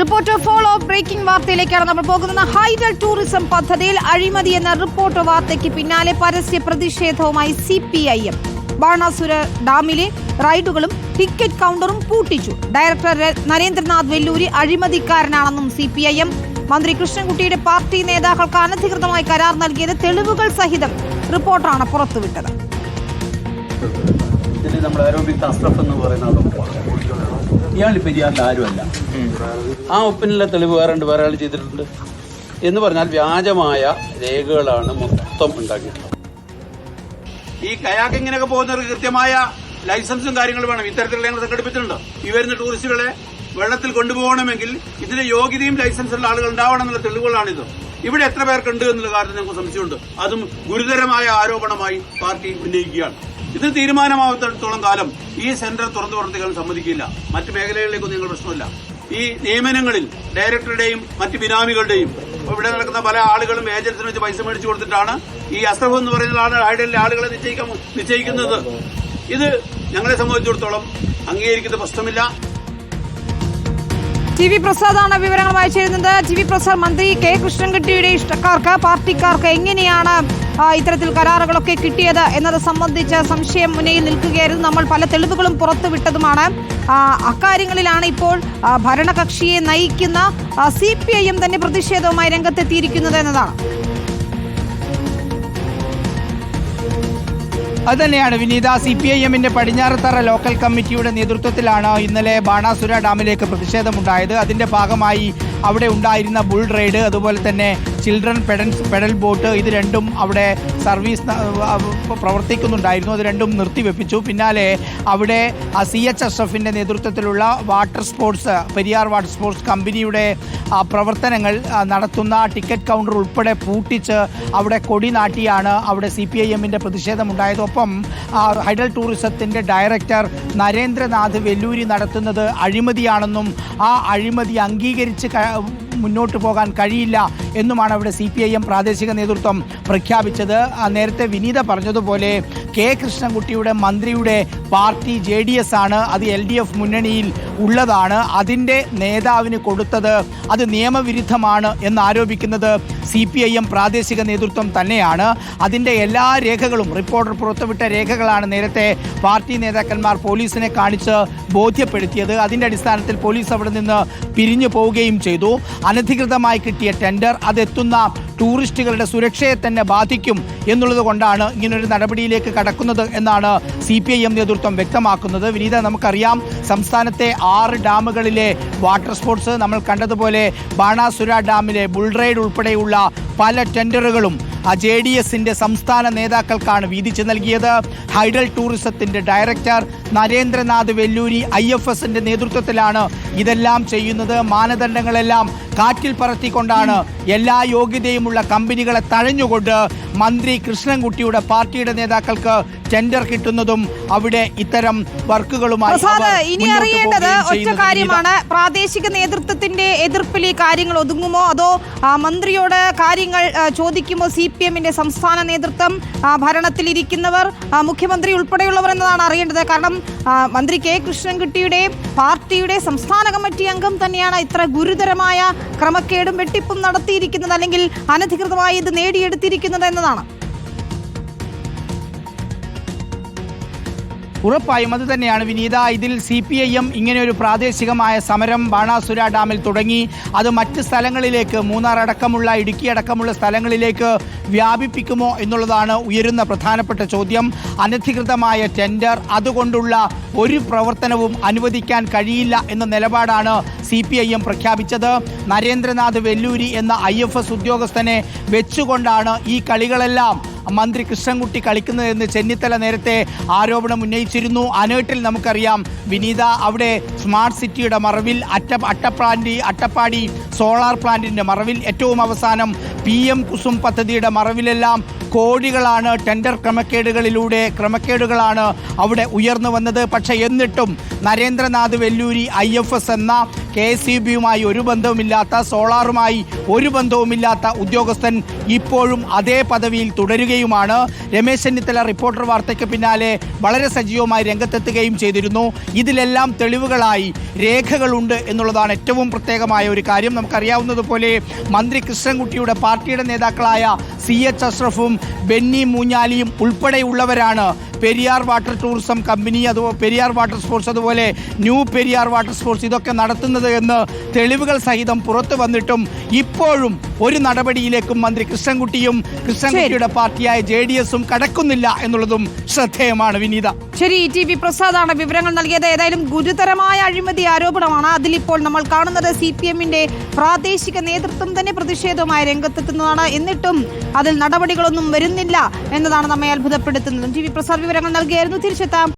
Reporter follow breaking വാർത്തയിലേക്കാണ് നമ്മൾ പോകുന്നത്. Hydel tourism പദ്ധതിയിൽ അഴിമതി എന്ന റിപ്പോർട്ട് വാർത്തയ്ക്ക് പിന്നാലെ പരസ്യ പ്രതിഷേധവുമായി C P I M Banasura ഡാമിലെ റൈഡുകളും ടിക്കറ്റ് കൗണ്ടറും പൂട്ടിച്ചു. ഡയറക്ടർ നരേന്ദ്രനാഥ് വെല്ലൂരി അഴിമതിക്കാരനാണെന്നും സി പി ഐ എം മന്ത്രി കൃഷ്ണൻകുട്ടിയുടെ പാർട്ടി നേതാക്കൾക്ക് അനധികൃതമായി കരാർ നൽകിയത് തെളിവുകൾ സഹിതം റിപ്പോർട്ടാണ് പുറത്തുവിട്ടത്. ഇതിൽ നമ്മൾ ആരോപിക് അസ്രഫ് എന്ന് പറയുന്ന ഒപ്പാണ്. ഇയാൾ പെരിയാറിന്റെ ആരുമല്ല. ആ ഒപ്പിനുള്ള തെളിവ് വേറെ ഉണ്ട് വേറെ ആൾ ചെയ്തിട്ടുണ്ട്. എന്ന് പറഞ്ഞാൽ വ്യാജമായ രേഖകളാണ് മൊത്തം ഉണ്ടാക്കിയിട്ടുള്ളത്. ഈ കയാക്കിങ്ങിനൊക്കെ പോകുന്നവർക്ക് കൃത്യമായ ലൈസൻസും കാര്യങ്ങളും വേണം. ഇത്തരത്തിലുള്ള ഞങ്ങൾ സംഘടിപ്പിച്ചിട്ടുണ്ട്. ഈ വരുന്ന ടൂറിസ്റ്റുകളെ വെള്ളത്തിൽ കൊണ്ടുപോകണമെങ്കിൽ ഇതിന് യോഗ്യതയും ലൈസൻസുള്ള ആളുകൾ ഉണ്ടാവണം എന്നുള്ള തെളിവുകളാണിത്. ഇവിടെ എത്ര പേർക്കുണ്ട് എന്നുള്ള കാര്യത്തിൽ ഞങ്ങൾക്ക് സംശയമുണ്ട്. അതും ഗുരുതരമായ ആരോപണമായി പാർട്ടി ഉന്നയിക്കുകയാണ്. ഇത് തീരുമാനമാകത്തോളം കാലം ഈ സെന്റർ തുറന്നു പ്രവർത്തിക്കാൻ സമ്മതിക്കില്ല. മറ്റ് മേഖലകളിലേക്കൊന്നും നിങ്ങൾ പ്രശ്നമില്ല. ഈ നിയമനങ്ങളിൽ ഡയറക്ടറുടെയും മറ്റ് ബിനാമികളുടെയും ഇവിടെ നടക്കുന്ന പല ആളുകളും ഏജൻസിന് വെച്ച് പൈസ മേടിച്ചു കൊടുത്തിട്ടാണ് ഈ അസ്രഫ് എന്ന് പറയുന്ന ഹൈഡലിലെ ആളുകളെ നിശ്ചയിക്കാൻ നിശ്ചയിക്കുന്നത്. ഇത് ഞങ്ങളെ സംബന്ധിച്ചിടത്തോളം അംഗീകരിക്കുന്ന പ്രശ്നമില്ല. ടി വി പ്രസാദാണ് വിവരങ്ങൾ വായിച്ചിരുന്നത്. ടി വി പ്രസാദ് മന്ത്രി കെ കൃഷ്ണൻകുട്ടിയുടെ ഇഷ്ടക്കാർക്ക് പാർട്ടിക്കാർക്ക് എങ്ങനെയാണ് ഇത്തരത്തിൽ കരാറുകളൊക്കെ കിട്ടിയത് എന്നത് സംബന്ധിച്ച് സംശയം മുന്നിൽ നിൽക്കുകയായിരുന്നു. നമ്മൾ പല തെളിവുകളും പുറത്തുവിട്ടതുമാണ്. അക്കാര്യങ്ങളിലാണ് ഇപ്പോൾ ഭരണകക്ഷിയെ നയിക്കുന്ന സി തന്നെ പ്രതിഷേധവുമായി രംഗത്തെത്തിയിരിക്കുന്നത് എന്നതാണ്. അതുതന്നെയാണ് വിനീത സി പി ഐ എമ്മിന്റെ പടിഞ്ഞാറത്തറ ലോക്കൽ കമ്മിറ്റിയുടെ നേതൃത്വത്തിലാണ് ഇന്നലെ ബാണാസുര ഡാമിലേക്ക് പ്രതിഷേധമുണ്ടായത്. അതിന്റെ ഭാഗമായി അവിടെ ഉണ്ടായിരുന്ന ബുൾ റൈഡ് അതുപോലെ തന്നെ ചിൽഡ്രൻ പെഡൻസ് പെഡൽ ബോട്ട് ഇത് രണ്ടും അവിടെ സർവീസ് പ്രവർത്തിക്കുന്നുണ്ടായിരുന്നു. അത് രണ്ടും നിർത്തിവെപ്പിച്ചു. പിന്നാലെ അവിടെ സി എച്ച് എസ് എഫിന്റെ നേതൃത്വത്തിലുള്ള water sports Periyar water sports കമ്പനിയുടെ പ്രവർത്തനങ്ങൾ നടത്തുന്ന ടിക്കറ്റ് കൗണ്ടർ ഉൾപ്പെടെ പൂട്ടിച്ച് അവിടെ കൊടി നാട്ടിയാണ് അവിടെ സി പി ഐ എമ്മിന്റെ പ്രതിഷേധമുണ്ടായത്. ഒപ്പം ഹൈഡൽ ടൂറിസത്തിന്റെ ഡയറക്ടർ നരേന്ദ്രനാഥ് വെല്ലൂരി നടത്തുന്നത് അഴിമതിയാണെന്നും ആ അഴിമതി അംഗീകരിച്ച് ക- മുന്നോട്ട് പോകാൻ കഴിയില്ല എന്നുമാണ് അവിടെ സി പ്രാദേശിക നേതൃത്വം പ്രഖ്യാപിച്ചത്. നേരത്തെ വിനീത പറഞ്ഞതുപോലെ കെ കൃഷ്ണൻകുട്ടിയുടെ മന്ത്രിയുടെ പാർട്ടി ജെ ഡി എസ് ആണ്. അത് എൽ ഡി എഫ് മുന്നണിയിൽ ഉള്ളതാണ്. അതിന്റെ നേതാവിന് കൊടുത്തത് അത് നിയമവിരുദ്ധമാണ് എന്നാരോപിക്കുന്നത് സി പി ഐ എം പ്രാദേശിക നേതൃത്വം തന്നെയാണ്. അതിന്റെ എല്ലാ രേഖകളും റിപ്പോർട്ടർ പുറത്തുവിട്ട രേഖകളാണ് നേരത്തെ പാർട്ടി നേതാക്കന്മാർ പോലീസിനെ കാണിച്ച് ബോധ്യപ്പെടുത്തിയത്. അതിന്റെ അടിസ്ഥാനത്തിൽ പോലീസ് അവിടെ നിന്ന് പിരിഞ്ഞു പോവുകയും ചെയ്തു. അനധികൃതമായി കിട്ടിയ ടെൻഡർ അതെത്തുന്ന ടൂറിസ്റ്റുകളുടെ സുരക്ഷയെ തന്നെ ബാധിക്കും എന്നുള്ളത് കൊണ്ടാണ് ഇങ്ങനൊരു നടപടിയിലേക്ക് കടക്കുന്നത് എന്നാണ് സി പി ഐ എം നേതൃത്വം വ്യക്തമാക്കുന്നത്. വിനീത നമുക്കറിയാം സംസ്ഥാനത്തെ ആറ് ഡാമുകളിലെ വാട്ടർ സ്പോർട്സ് നമ്മൾ കണ്ടതുപോലെ ബാണാസുര ഡാമിലെ ബുൾറൈഡ് ഉൾപ്പെടെയുള്ള പല ടെൻഡറുകളും ജെ ഡി എസിന്റെ സംസ്ഥാന നേതാക്കൾക്കാണ് വീതിച്ചു നൽകിയത്. ഹൈഡൽ ടൂറിസത്തിന്റെ director Narendranath Velluri I F എസിന്റെ നേതൃത്വത്തിലാണ് ഇതെല്ലാം ചെയ്യുന്നത്. മാനദണ്ഡങ്ങളെല്ലാം കാറ്റിൽ പറത്തിക്കൊണ്ടാണ് എല്ലാ യോഗ്യതയുമുള്ള കമ്പനികളെ തഴഞ്ഞുകൊണ്ട് മന്ത്രി കൃഷ്ണൻകുട്ടിയുടെ പാർട്ടിയുടെ നേതാക്കൾക്ക് ടെൻഡർ കിട്ടുന്നതും അവിടെ ഇത്തരം വർക്കുകളുമായി ഇനി അറിയേണ്ടത് ഒറ്റ കാര്യമാണ്. പ്രാദേശിക നേതൃത്വത്തിന്റെ എതിർപ്പിൽ ഈ കാര്യങ്ങൾ ഒതുങ്ങുമോ? അതോ മന്ത്രിയോട് കാര്യങ്ങൾ ആ, ചോദിക്കുമോ സി പി എമ്മിന്റെ സംസ്ഥാന നേതൃത്വം ഭരണത്തിലിരിക്കുന്നവർ മുഖ്യമന്ത്രി ഉൾപ്പെടെയുള്ളവർ എന്നതാണ് അറിയേണ്ടത്. കാരണം മന്ത്രി കെ കൃഷ്ണൻകുട്ടിയുടെ പാർട്ടിയുടെ സംസ്ഥാന കമ്മിറ്റി അംഗം തന്നെയാണ് ഇത്ര ഗുരുതരമായ ക്രമക്കേടും വെട്ടിപ്പും നടത്തിയിരിക്കുന്നത് അല്ലെങ്കിൽ അനധികൃതമായി ഇത് നേടിയെടുത്തിരിക്കുന്നത് എന്നതാണ്. ഉറപ്പായും അത് തന്നെയാണ്. വിനീത ഇതിൽ സി പി ഐ എം ഇങ്ങനെ ഒരു പ്രാദേശികമായ സമരം ബാണാസുര ഡാമിൽ തുടങ്ങി. അത് മറ്റ് സ്ഥലങ്ങളിലേക്ക് മൂന്നാർ അടക്കമുള്ള ഇടുക്കി അടക്കമുള്ള സ്ഥലങ്ങളിലേക്ക് വ്യാപിപ്പിക്കുമോ എന്നുള്ളതാണ് ഉയരുന്ന പ്രധാനപ്പെട്ട ചോദ്യം. അനധികൃതമായ ടെൻഡർ അതുകൊണ്ടുള്ള ഒരു പ്രവർത്തനവും അനുവദിക്കാൻ കഴിയില്ല എന്ന നിലപാടാണ് സി പി ഐ എം പ്രഖ്യാപിച്ചത്. നരേന്ദ്രനാഥ് വെല്ലൂരി എന്ന ഐ എഫ് എസ് ഉദ്യോഗസ്ഥനെ വെച്ചുകൊണ്ടാണ് ഈ കളികളെല്ലാം മന്ത്രി കൃഷ്ണൻകുട്ടി കളിക്കുന്നതെന്ന് ചെന്നിത്തല നേരത്തെ ആരോപണം ഉന്നയിച്ചിരുന്നു. അനേട്ടിൽ നമുക്കറിയാം വിനീത അവിടെ സ്മാർട്ട് സിറ്റിയുടെ മറവിൽ അറ്റ അട്ടപ്പാണ്ടി അട്ടപ്പാടി സോളാർ പ്ലാന്റിന്റെ മറവിൽ ഏറ്റവും അവസാനം പി എം കുസും പദ്ധതിയുടെ മറവിലെല്ലാം കോടികളാണ് ടെൻഡർ ക്രമക്കേടുകളിലൂടെ ക്രമക്കേടുകളാണ് അവിടെ ഉയർന്നു വന്നത്. പക്ഷേ എന്നിട്ടും നരേന്ദ്രനാഥ് വെല്ലൂരി ഐ എന്ന കെ എസ് ബിയുമായി ഒരു ബന്ധവുമില്ലാത്ത സോളാറുമായി ഒരു ബന്ധവുമില്ലാത്ത ഉദ്യോഗസ്ഥൻ ഇപ്പോഴും അതേ പദവിയിൽ തുടരുകയുമാണ്. രമേശ് ചെന്നിത്തല റിപ്പോർട്ടർ വാർത്തയ്ക്ക് പിന്നാലെ വളരെ സജീവമായി രംഗത്തെത്തുകയും ചെയ്തിരുന്നു. ഇതിലെല്ലാം തെളിവുകളായി രേഖകളുണ്ട് എന്നുള്ളതാണ് ഏറ്റവും പ്രത്യേകമായ ഒരു കാര്യം. നമുക്കറിയാവുന്നതുപോലെ മന്ത്രി കൃഷ്ണൻകുട്ടിയുടെ പാർട്ടിയുടെ നേതാക്കളായ സി എച്ച് അഷ്റഫും ബെന്നി മൂഞ്ഞാലിയും ഉൾപ്പെടെയുള്ളവരാണ് പെരിയാർ വാട്ടർ ടൂറിസം കമ്പനി അതുപോലെ പെരിയാർ വാട്ടർ സ്പോർട്സ് അതുപോലെ ന്യൂ പെരിയാർ വാട്ടർ സ്പോർട്സ് ഇതൊക്കെ നടത്തുന്നത് എന്ന് തെളിവുകൾ സഹിതം പുറത്തു വന്നിട്ടും ഇപ്പോഴും ഒരു നടപടിയിലേക്കും മന്ത്രി കൃഷ്ണൻകുട്ടിയും കൃഷ്ണൻകുട്ടിയുടെ പാർട്ടിയായ ജെ ഡി എസും കടക്കുന്നില്ല എന്നുള്ളതും ശ്രദ്ധേയമാണ് വിനീത. ശരി ടി വി പ്രസാദാണ് വിവരങ്ങൾ നൽകിയത്. ഏതായാലും ഗുരുതരമായ അഴിമതി ആരോപണമാണ് അതിലിപ്പോൾ നമ്മൾ കാണുന്നത്. സി പി എമ്മിന്റെ പ്രാദേശിക നേതൃത്വം തന്നെ പ്രതിഷേധവുമായി രംഗത്തെത്തുന്നതാണ്. എന്നിട്ടും അതിൽ നടപടികളൊന്നും വരുന്നില്ല എന്നതാണ് നമ്മെ അത്ഭുതപ്പെടുത്തുന്നത്. ടി വി പ്രസാദ് വിവരങ്ങൾ നൽകിയായിരുന്നു. തിരിച്ചെത്താം.